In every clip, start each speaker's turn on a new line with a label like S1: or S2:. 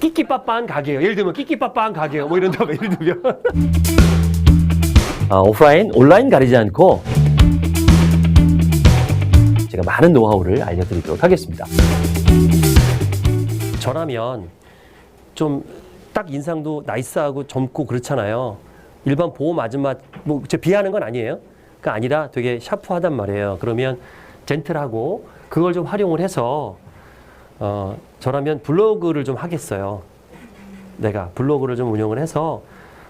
S1: 끼끼빠빠한 가게예요. 예를 들면 끼끼빠빠한 가게예요. 뭐 이런다고 예를 들면.
S2: 아, 오프라인, 온라인 가리지 않고 제가 많은 노하우를 알려드리도록 하겠습니다.
S1: 저라면 좀 딱 인상도 나이스하고 젊고 그렇잖아요. 일반 보험 아줌마 뭐 제 비하는 건 아니에요. 그 아니라 되게 샤프하단 말이에요. 그러면 젠틀하고 그걸 좀 활용을 해서 어 저라면 블로그를 좀 하겠어요. 내가 블로그를 좀 운영을 해서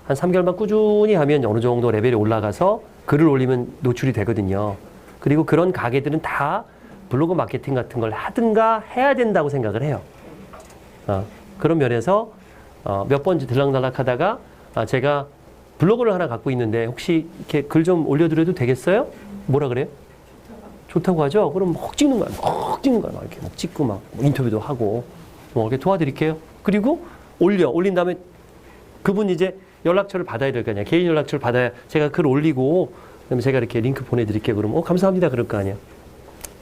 S1: 한 3개월만 꾸준히 하면 어느 정도 레벨이 올라가서 글을 올리면 노출이 되거든요. 그리고 그런 가게들은 다 블로그 마케팅 같은 걸 하든가 해야 된다고 생각을 해요. 어, 그런 면에서 어, 몇 번째 들락날락 하다가 아, 제가 블로그를 하나 갖고 있는데 혹시 이렇게 글 좀 올려드려도 되겠어요? 뭐라 그래요? 좋다고 하죠? 그럼 막 찍는 거야. 막 찍는 거야. 막 이렇게 막 찍고 막 인터뷰도 하고 뭐 이렇게 도와드릴게요. 그리고 올려. 올린 다음에 그분 이제 연락처를 받아야 될 거 아니야. 개인 연락처를 받아야 제가 글 올리고 그다음에 제가 이렇게 링크 보내드릴게요. 그러면 어, 감사합니다. 그럴 거 아니야.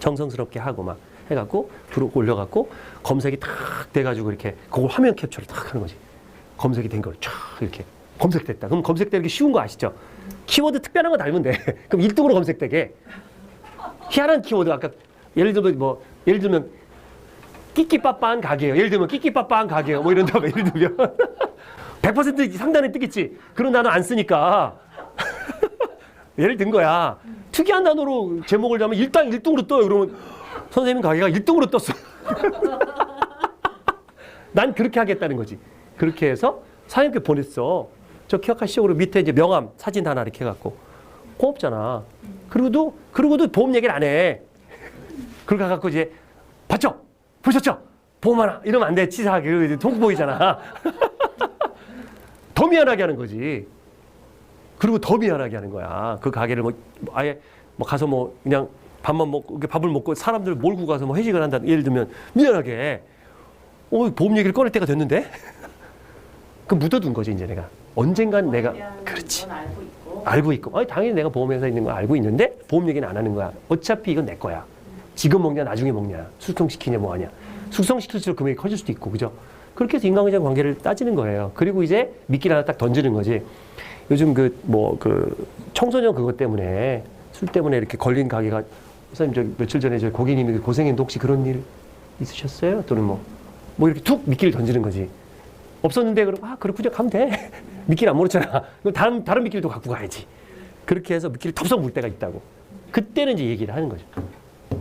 S1: 정성스럽게 하고 막 해갖고 부르 올려갖고 검색이 탁 돼가지고 이렇게 그걸 화면 캡처를 탁 하는 거지. 검색이 된 걸 쫙 이렇게 검색됐다. 그럼 검색되기 쉬운 거 아시죠? 키워드 특별한 거 달면 돼. 그럼 1등으로 검색되게. 희한한 키워드 아까 예를 들면 뭐 예를 들면 끼끼빠빠한 가게예요. 예를 들면 끼끼빠빠한 가게예요. 뭐 이런다고 예를 들면 100% 상단에 뜨겠지. 그런 단어 안 쓰니까 예를 든 거야. 특이한 단어로 제목을 잡으면 일단 1등으로 떠요. 그러면 선생님 가게가 1등으로 떴어. 난 그렇게 하겠다는 거지. 그렇게 해서 사장님께 보냈어. 저 기억하시죠? 그리고 밑에 이제 명함 사진 하나 이렇게 해갖고 고맙잖아. 그리고도 그리고도 보험 얘기를 안 해. 그걸 가갖고 이제 봤죠? 보셨죠? 보험 하나 이러면 안 돼. 치사하게 이러고 이제 통 보이잖아. 더 미안하게 하는 거지. 그리고 더 미안하게 하는 거야. 그 가게를 뭐 아예 뭐 가서 뭐 그냥 밥만 먹고 밥을 먹고 사람들 몰고 가서 뭐 회식을 한다. 예를 들면 미안하게 어 보험 얘기를 꺼낼 때가 됐는데 그 묻어둔 거지 이제 내가 언젠간 내가 그렇지
S3: 건 알고 있고
S1: 아니 당연히 내가 보험회사에 있는 거 알고 있는데 보험 얘기는 안 하는 거야. 어차피 이건 내 거야. 지금 먹냐 나중에 먹냐 숙성시키냐 뭐 하냐 숙성시킬수록 금액이 커질 수도 있고 그죠? 그렇게 해서 인간관계 관계를 따지는 거예요. 그리고 이제 미끼를 하나 딱 던지는 거지. 요즘 그 뭐 그 청소년 그것 때문에 술 때문에 이렇게 걸린 가게가 선생님 저 며칠 전에 저 고객님이 고생했는데 혹시 그런 일 있으셨어요? 또는 뭐 뭐 이렇게 툭 미끼를 던지는 거지. 없었는데 그럼 아 그렇군요 가면 돼. 미끼를 안 모르잖아. 그럼 다른 다른 미끼를 또 갖고 가야지. 그렇게 해서 미끼를 덥석 물 때가 있다고. 그때는 이제 얘기를 하는 거죠.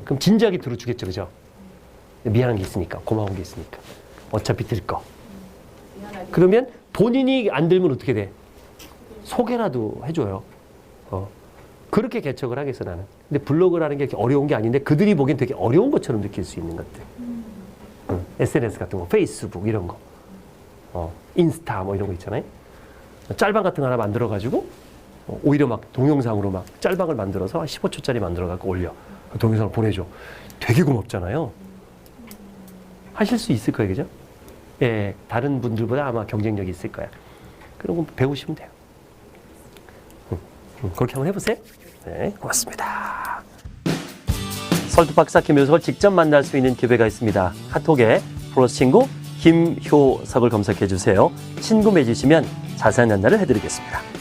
S1: 그럼 진지하게 들어주겠죠, 그죠? 미안한 게 있으니까, 고마운 게 있으니까. 어차피 들 거. 그러면 본인이 안 들면 어떻게 돼? 소개라도 해줘요. 어. 그렇게 개척을 하겠어, 나는. 근데 블로그라는 게 이렇게 어려운 게 아닌데 그들이 보기엔 되게 어려운 것처럼 느낄 수 있는 것들. 응. SNS 같은 거, 페이스북 이런 거. 어. 인스타 뭐 이런 거 있잖아요. 짤방 같은 거 하나 만들어가지고 어, 오히려 막 동영상으로 막 짤방을 만들어서 15초짜리 만들어갖고 올려. 그 동영상을 보내줘. 되게 고맙잖아요. 하실 수 있을 거예요, 그죠? 예, 다른 분들보다 아마 경쟁력이 있을 거야. 그런 거 배우시면 돼요. 음, 음, 그렇게 한번 해보세요. 네, 고맙습니다. 설득 박사 김효석을 직접 만날 수 있는 기회가 있습니다. 카톡에 플러스 친구 김효석을 검색해 주세요. 친구 맺으시면 자세한 안내를 해드리겠습니다.